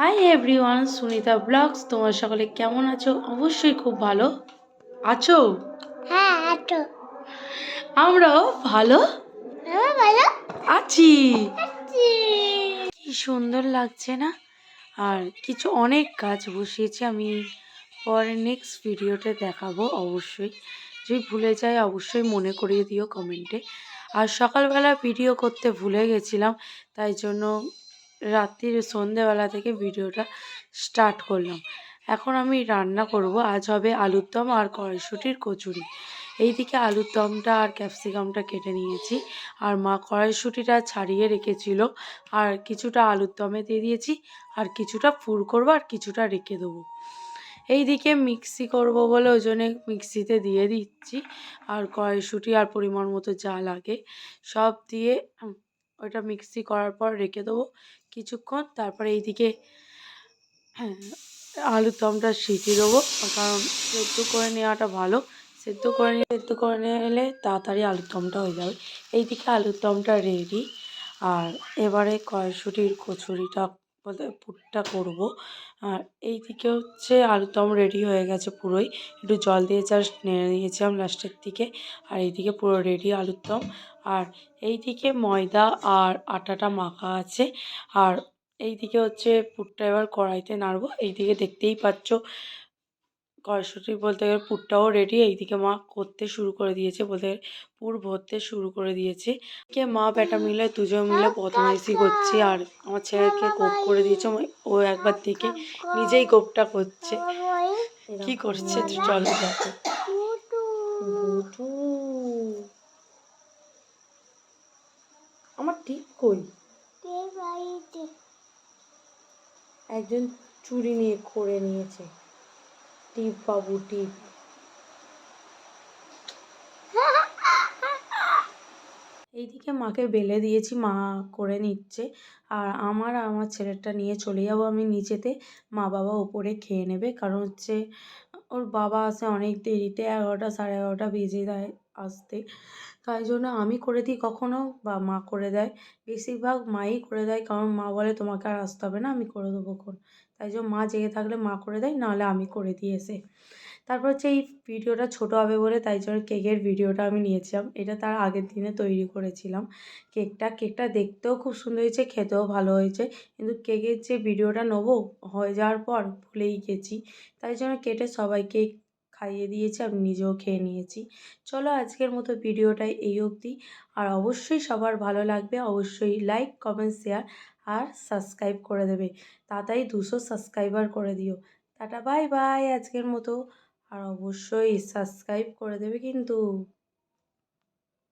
Hi everyone Sunita blogs তোমার সকলে কেমন আছো? অবশ্যই খুব ভালো। আছো? হ্যাঁ আটো আমরাও ভালো। ভালো। আছি। আছি। কি সুন্দর লাগছে না? আর কিছু অনেক গাছ বসিয়েছি আমি পরে নেক্সট ভিডিওতে দেখাবো অবশ্যই। যদি ভুলে যাই অবশ্যই মনে করিয়ে দিও কমেন্টে আর সকালবেলা ভিডিও করতে ভুলে গেছিলাম তাই জন্য রাত্রির সন্ধেবেলা থেকে ভিডিওটা স্টার্ট করলাম। এখন আমি রান্না করব। আজ হবে আলুর দম আর কড়াইশুঁটির কচুরি। এইদিকে আলুর দমটা আর ক্যাপসিকামটা কেটে নিয়েছি। আর মা কড়াইশুঁটিটা ছাড়িয়ে রেখেছিল। আর কিছুটা আলুর দমে দিয়ে দিয়েছি। আর কিছুটা ফুর করব আর কিছুটা রেখে দেবো। এইদিকে মিক্সি করব বলে ওই জন্যে মিক্সিতে দিয়ে দিচ্ছি। আর কড়াইশুঁটি আর পরিমাণ মতো যা লাগে সব দিয়ে ওইটা মিক্সি করার পর রেখে দেবো কিছুক্ষণ। তারপরে এইদিকে হ্যাঁ, আলুর দমটা সিটি দেবো। কারণ সেদ্ধ করে নেওয়াটা ভালো। সেদ্ধ করে নিয়ে সেদ্ধ করে নিলে তাড়াতাড়ি আলুর দমটা হয়ে যাবে। এইদিকে আলুর দমটা রেডি আর এবারে কড়াইশুঁটির কচুরিটা বলতে পুরটা করব। আর এই দিকে হচ্ছে আলুর দম রেডি হয়ে গেছে পুরোই। একটু জল দিয়ে জাস্ট নেড়ে নিয়েছিলাম লাস্টের দিকে। আর এইদিকে পুরো রেডি আলুর দম আর এইদিকে ময়দা আর আটাটা মাখা আছে। আর এই দিকে হচ্ছে পুরটা এবার কড়াইতে নাড়বো। এই দিকে দেখতেই পাচ্ছ কড়াইশুঁটি বলতে গেলে পুরটাও রেডি এইদিকে মা করতে শুরু করে দিয়েছে বলতে গেলে পুর ভরতে শুরু করে দিয়েছে। কে মা বেটা মিলে দুজন মিলে বদমাইশি করছে আর আমার ছেলেকে কোপ করে দিয়েছে। ও একবার দেখে নিজেই কোপটা করছে। কি করছে চল চলো আমার ঠিক কই? একজন চুরি নিয়ে করে নিয়েছে। টিপ বাবু, টিপ। এইদিকে মাকে বেলে দিয়েছি, মা করে নিচ্ছে। আর আমার আমার ছেলেটা নিয়ে চলে যাব আমি নিচেতে মা বাবা ওপরে খেয়ে নেবে, কারণ হচ্ছে ওর বাবা আসে অনেক দেরিতে, এগারোটা সাড়ে এগারোটা বেজে দেয় আসতে। তাই জন্য আমি করে দিই কখনও বা মা করে দেয়। বেশিরভাগ মাই করে দেয়, কারণ মা বলে তোমাকে আর আসতে হবে না, আমি করে দেবো খন তাই জন্য মা জেগে থাকলে মা করে দেয়, নাহলে আমি করে দিই এসে। তারপর হচ্ছে এই ভিডিওটা ছোট হবে বলে তাই জন্য কেকের ভিডিওটা আমি নিয়েছিলাম। এটা তার আগের দিনে তৈরি করেছিলাম। কেকটা কেকটা দেখতেও খুব সুন্দর হয়েছে, খেতেও ভালো হয়েছে। কিন্তু কেকের যে ভিডিওটা নেব হয়ে যাওয়ার পর ভুলেই গেছি। তাই জন্য কেটে সবাইকে খাইয়ে দিয়েছি, আমি নিজেও খেয়ে নিয়েছি। চলো আজকের মতো ভিডিওটাই এই অবধি। আর অবশ্যই সবার ভালো লাগবে, অবশ্যই লাইক কমেন্ট শেয়ার আর সাবস্ক্রাইব করে দেবে। তাড়াতাড়ি দুশো সাবস্ক্রাইবার করে দিও। টাটা বাই বাই আজকের মতো। আর অবশ্যই সাবস্ক্রাইব করে দেবে কিন্তু।